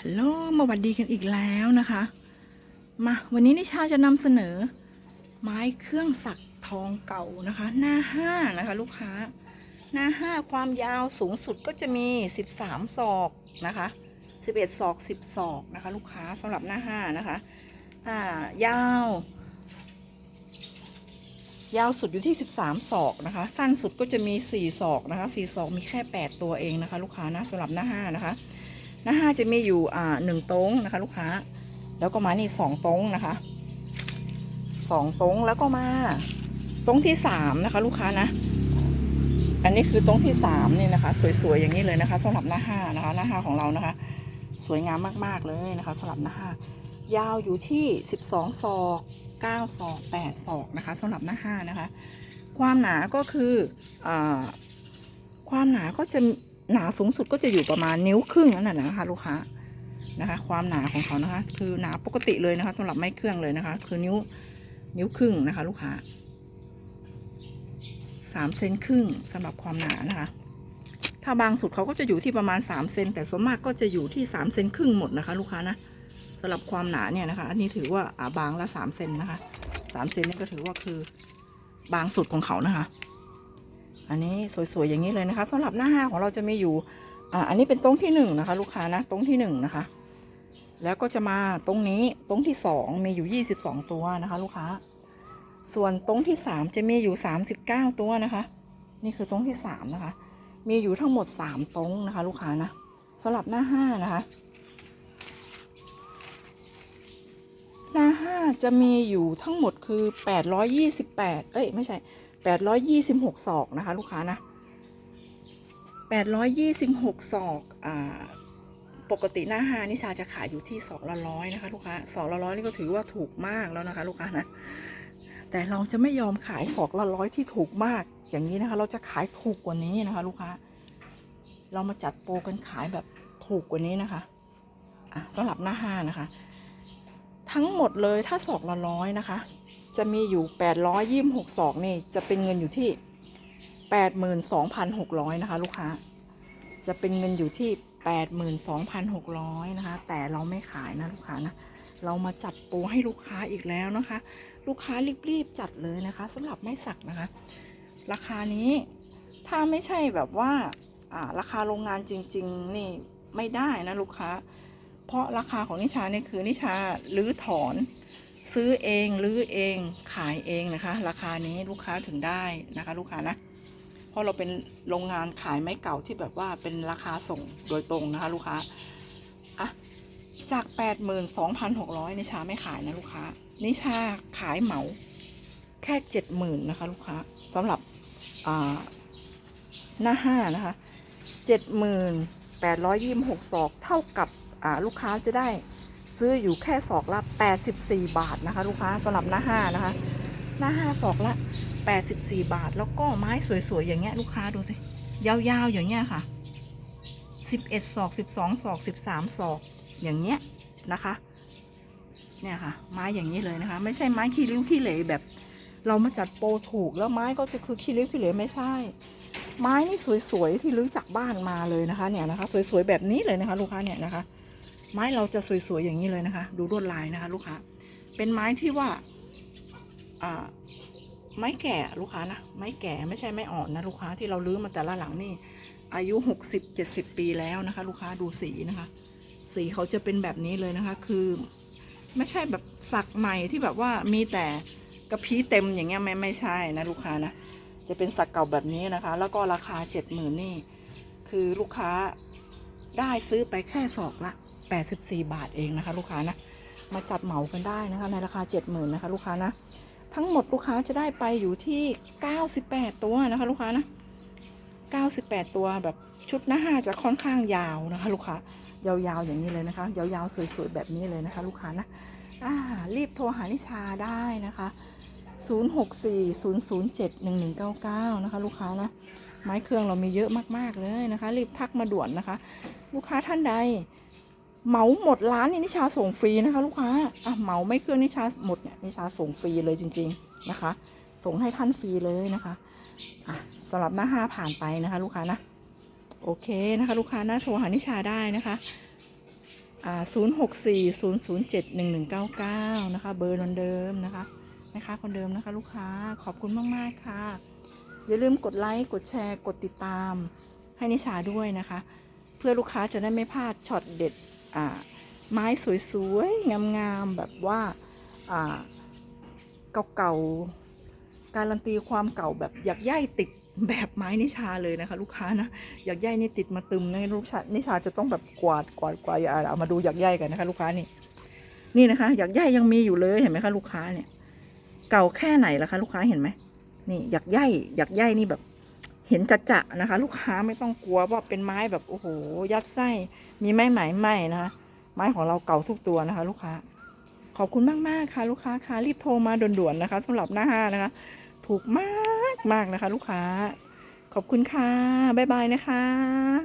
ฮัลโหลมาวัดดีกันอีกแล้วนะคะ มาวันนี้นิชาจะนำเสนอ ไม้เครื่องสักทองเก่านะคะ หน้าห้านะคะ ลูกค้า หน้าห้าความยาวสูงสุดก็จะมี 13 ศอกนะคะ11ศอก10ศอกนะคะ ลูกค้าสำหรับหน้าห้านะคะอ่ายาว ยาวสุดอยู่ที่ 13 ศอกนะคะ สั้นสุดก็จะมี 4 ศอกนะคะ 4 ศอกมีแค่ 8 ตัวเองนะคะ ลูกค้านะสำหรับหน้าห้านะคะ หน้าห้าจะมีอยู่อ่าหนึ่งตรงนะคะ ลูกค้า แล้วก็มานี่สองตรงนะคะสองตรงแล้วก็มาตรงที่สามนะคะ ลูกค้านะ อันนี้คือตรงที่สามนี่นะคะ สวยๆอย่างนี้เลยนะคะสำหรับหน้าห้านะคะ หน้าห้าของเรานะคะ สวยงามมากๆเลยนะคะสำหรับหน้าห้ายาวอยู่ที่สิบสองศอกเก้าศอกแปดศอกนะคะสำหรับหน้าห้านะคะ ความหนาก็คืออาความหนาก็จะ หนาสูงสุดก็จะอยู่ประมาณนิ้วครึ่งนั่นแหละนะคะลูกค้านะคะ ความหนาของเขานะคะ คือหนาปกติเลยนะคะสำหรับไม้เครื่องเลยนะคะ คือนิ้วนิ้วครึ่งนะคะ ลูกค้าสามเซนครึ่งสำหรับความหนานะคะ ถ้าบางสุดเขาก็จะอยู่ที่ประมาณ3เซนแต่ส่วนมากก็จะอยู่ที่3เซนครึ่งหมดนะคะ ลูกค้านะสำหรับความหนาเนี่ยนะคะ อันนี้ถือว่าบางละ3เซนนะคะ3เซนนี่ก็ถือว่าคือบางสุดของเขานะคะ อันนี้สวยๆอย่างนี้เลยนะคะสำหรับหน้าห้าของเราจะมีอยู่อ่าอันนี้เป็นตรงที่หนึ่งนะคะ ลูกค้านะตรงที่หนึ่งนะคะ แล้วก็จะมาตรงนี้ตรงที่สองมีอยู่ยี่สิบสองตัวนะคะ ลูกค้า ส่วนตรงที่สามจะมีอยู่สามสิบเก้าตัวนะคะ นี่คือตรงที่สามนะคะ มีอยู่ทั้งหมดสามตรงนะคะ ลูกค้านะสำหรับหน้าห้านะคะหน้าห้าจะมีอยู่ทั้งหมดคือแปดร้อยยี่สิบแปดเอ้ย ไม่ใช่ แปดร้อยยี่สิบหกศอกนะคะ ลูกค้านะแปดร้อยยี่สิบหกศอกอ่าปกติหน้าห้านิชาจะขายอยู่ที่ศอกละร้อยนะคะลูกค้าศอกละร้อยนี่ก็ถือว่าถูกมากแล้วนะคะ ลูกค้านะแต่เราจะไม่ยอมขายศอกละร้อยที่ถูกมาก อย่างนี้นะคะ เราจะขายถูกกว่านี้นะคะ ลูกค้า เรามาจัดโปรกันขายแบบถูกกว่านี้นะคะอะสำหรับหน้าห้านะคะ ทั้งหมดเลยถ้าศอกละร้อยนะคะ จะมีอยู่ 826ศอกนี่จะเป็นเงินอยู่ที่ 82,600 นะคะ ลูกค้า จะเป็นเงินอยู่ที่ 82,600 นะคะ แต่เราไม่ขายนะลูกค้านะ เรามาจัดโปรให้ลูกค้าอีกแล้วนะคะ ลูกค้ารีบๆจัดเลยนะคะสำหรับไม้สักนะคะ ราคานี้ถ้าไม่ใช่แบบว่าอ่าราคาโรงงานจริง ๆ นี่ไม่ได้นะลูกค้า เพราะราคาของนิชาเนี่ยคือนิชาลื้อถอน ซื้อเองลื้อเองขายเองนะคะ ราคานี้ลูกค้าถึงได้นะคะ ลูกค้านะเพราะเราเป็นโรงงานขายไม้เก่าที่แบบว่าเป็นราคาส่งโดยตรงนะคะ ลูกค้าอะจาก 82,600 นิชาไม่ขายนะลูกค้า นิชาขายเหมาแค่ 70,000นะคะลูกค้าสำหรับอ่าหน้าห้านะคะ70,826ศอกเท่ากับอ่าลูกค้าจะได้ ซื้ออยู่แค่ศอกละ 84 บาทนะคะ ลูกค้าสำหรับหน้าห้านะคะ หน้าห้าศอกละ 84 บาท แล้วก็ไม้สวยๆ อย่างเงี้ยลูกค้าดูสิ ยาวๆ อย่างเงี้ยค่ะ 11ศอก 12ศอก 13ศอก อย่างเงี้ยนะคะ เนี่ยค่ะ ไม้อย่างนี้เลยนะคะ ไม่ใช่ไม้ขี้ริ้วขี้เหร่แบบ เรามาจัดโปรถูกแล้วไม้ก็จะคือขี้ริ้วขี้เหร่ไม่ใช่ ไม้นี่สวยๆที่รื้อจากบ้านมาเลยนะคะ เนี่ยนะคะ สวยๆแบบนี้เลยนะคะ ลูกค้าเนี่ยนะคะ ไม้เราจะสวยๆอย่างนี้เลยนะคะ ดูลวดลายนะคะ ลูกค้า เป็นไม้ที่ว่าอ่าไม้แก่ลูกค้านะไม้แก่ไม่ใช่ไม้อ่อนนะลูกค้าที่เราลื้อมาแต่ละหลังนี่ อายุหกสิบเจ็ดสิบปีแล้วนะคะ ลูกค้าดูสีนะคะ สีเขาจะเป็นแบบนี้เลยนะคะ คือ ไม่ใช่แบบสักใหม่ที่แบบว่ามีแต่กระพี้เต็มอย่างเงี้ยไม่ไม่ใช่นะลูกค้านะจะเป็นสักเก่าแบบนี้นะคะ แล้วก็ราคาเจ็ดหมื่นนี่ คือลูกค้าได้ซื้อไปแค่ศอกละ 84 บาทเองนะคะ ลูกค้านะมาจัดเหมากันได้นะคะ ในราคา 70,000นะคะลูกค้านะทั้งหมดลูกค้าจะได้ไปอยู่ที่ 98 ตัวนะคะลูกค้านะ98 ตัวแบบชุดหน้าจะค่อนข้างยาวนะคะ ลูกค้ายาวๆอย่างนี้เลยนะคะ ยาวๆสวยๆแบบนี้เลยนะคะ ลูกค้านะอ่ารีบโทรหานิชาได้นะคะ 0640071199 นะคะ ลูกค้านะไม้เครื่องเรามีเยอะมากๆเลยนะคะ รีบทักมาด่วนนะคะ ลูกค้าท่านใด เหมาหมดร้านนี่นิชาส่งฟรีนะคะ ลูกค้าอะเหมาไม่เครื่องนิชาหมดเนี่ยนิชาส่งฟรีเลยจริง ๆนะคะ ส่งให้ท่านฟรีเลยนะคะอะสำหรับหน้าห้าผ่านไปนะคะ ลูกค้านะโอเคนะคะ ลูกค้านะโทรหานิชาได้นะคะอ่า0640071199นะคะ เบอร์นนเดิมนะคะนะคะคนเดิมนะคะ ลูกค้าขอบคุณมาก ๆ ค่ะ อย่าลืมกดไลค์กดแชร์กดติดตามให้นิชาด้วยนะคะ เพื่อลูกค้าจะได้ไม่พลาดช็อตเด็ด ไม้สวยๆ งามๆ แบบว่าเก่าๆ การันตีความเก่าแบบอยากย่ายติดแบบไม้นิชาเลยนะคะลูกค้านะอยากย่ายนี่ติดมาตึมนะลูกชานิชาจะต้องแบบกวาดกวาดกวาดอย่าเอามาดูอยากย่ายกันนะคะลูกค้านี่นี่นะคะอยากย่ายยังมีอยู่เลยเห็นไหมคะลูกค้าเนี่ย เก่าแค่ไหนล่ะคะลูกค้าเห็นไหมนี่อยากย่ายอยากย่ายนี่แบบ เห็นจัดจะนะคะ ลูกค้าไม่ต้องกลัวว่าเป็นไม้แบบโอ้โห ยัดไส้มีไม้ไหมไหมนะคะไม้ของเราเก่าทุกตัวนะคะ ลูกค้า ขอบคุณมากมากค่ะ ลูกค้าค่ะรีบโทรมาด่วนๆนะคะสำหรับหน้าห้านะคะ ถูกมากมากนะคะ ลูกค้า ขอบคุณค่ะบ๊ายบายนะคะ